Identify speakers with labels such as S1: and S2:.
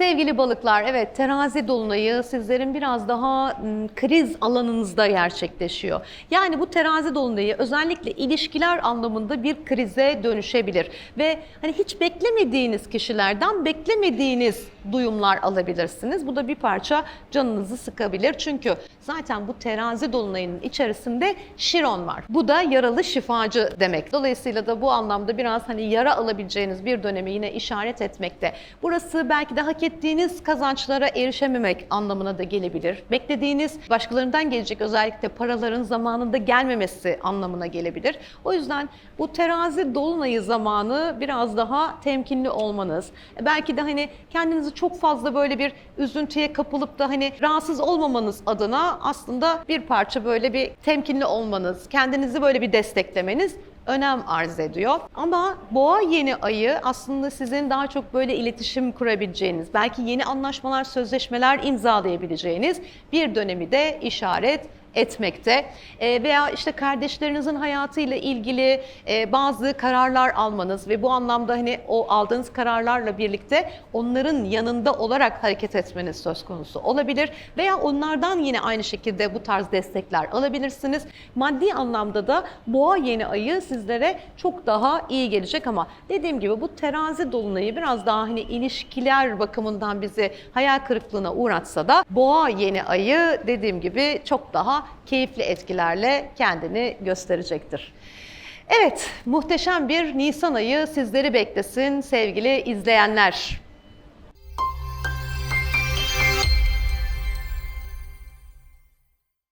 S1: Sevgili balıklar, evet terazi dolunayı sizlerin biraz daha kriz alanınızda gerçekleşiyor. Yani bu terazi dolunayı özellikle ilişkiler anlamında bir krize dönüşebilir. Ve hani hiç beklemediğiniz kişilerden beklemediğiniz duyumlar alabilirsiniz. Bu da bir parça canınızı sıkabilir. Çünkü zaten bu terazi dolunayının içerisinde Şiron var. Bu da yaralı şifacı demek. Dolayısıyla da bu anlamda biraz hani yara alabileceğiniz bir döneme yine işaret etmekte. Burası belki de hak ettiğiniz kazançlara erişememek anlamına da gelebilir. Beklediğiniz başkalarından gelecek özellikle paraların zamanında gelmemesi anlamına gelebilir. O yüzden bu terazi dolunayı zamanı biraz daha temkinli olmanız. Belki de hani kendinizi çok fazla böyle bir üzüntüye kapılıp da hani rahatsız olmamanız adına aslında bir parça böyle bir temkinli olmanız, kendinizi böyle bir desteklemeniz önem arz ediyor. Ama boğa yeni ayı aslında sizin daha çok böyle iletişim kurabileceğiniz, belki yeni anlaşmalar, sözleşmeler imzalayabileceğiniz bir dönemi de işaret etmekte E, veya işte kardeşlerinizin hayatıyla ilgili e, bazı kararlar almanız ve bu anlamda hani o aldığınız kararlarla birlikte onların yanında olarak hareket etmeniz söz konusu olabilir veya onlardan yine aynı şekilde bu tarz destekler alabilirsiniz. Maddi anlamda da boğa yeni ayı sizlere çok daha iyi gelecek ama dediğim gibi bu terazi dolunayı biraz daha hani ilişkiler bakımından bizi hayal kırıklığına uğratsa da boğa yeni ayı dediğim gibi çok keyifli etkilerle kendini gösterecektir. Evet, muhteşem bir Nisan ayı sizleri beklesin sevgili izleyenler.